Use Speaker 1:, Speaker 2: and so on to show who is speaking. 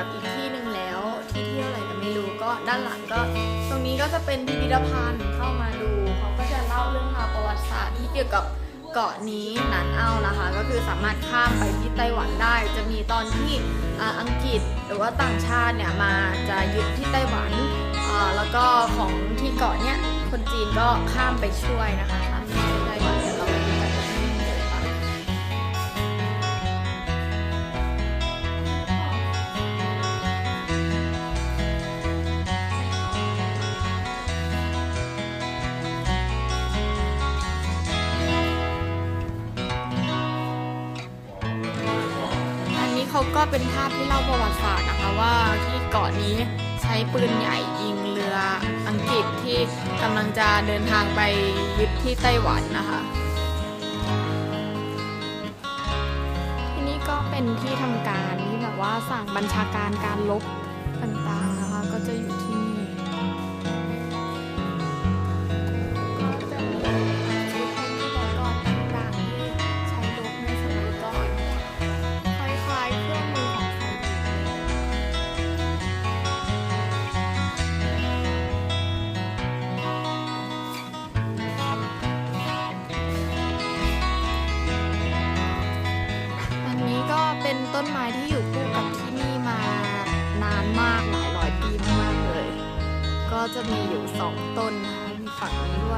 Speaker 1: ับอีกที่หนึ่งแล้วที่เที่ยวอะไรก็ไม่รู้ก็ด้านหลังก็ ตรงนี้ก็จะเป็นพิพิธภัณฑ์เข้ามาดูเขาก็จะเล่าเรื่องราวประวัติศาสตร์ที่เกี่ยวกับเกาะนี้นันเอานะคะ ก็คือสามารถข้ามไปที่ไต้หวันได้ จะมีตอนที่อังกฤษหรือว่าต่างชาติเนี่ยมาจะยึดที่ไต้หวันแล้วก็ของที่เกาะเนี้ยคนจีนก็ข้ามไปช่วยนะคะ เขาก็เป็นภาพที่เล่าประวัติศาสตร์นะคะว่าที่เกาะนี้ใช้ปืนใหญ่ยิงเรืออังกฤษที่กำลังจะเดินทางไปยึดที่ไต้หวันนะคะที่นี่ก็เป็นที่ทำการที่แบบว่าสั่งบัญชาการการลบต่างๆ ต้นไม้ที่อยู่คู่กับที่นี่มานานมากหลายร้อยปีมากๆเลย ก็จะมีอยู่สองต้นนะคะมีฝั่งนี้ด้วย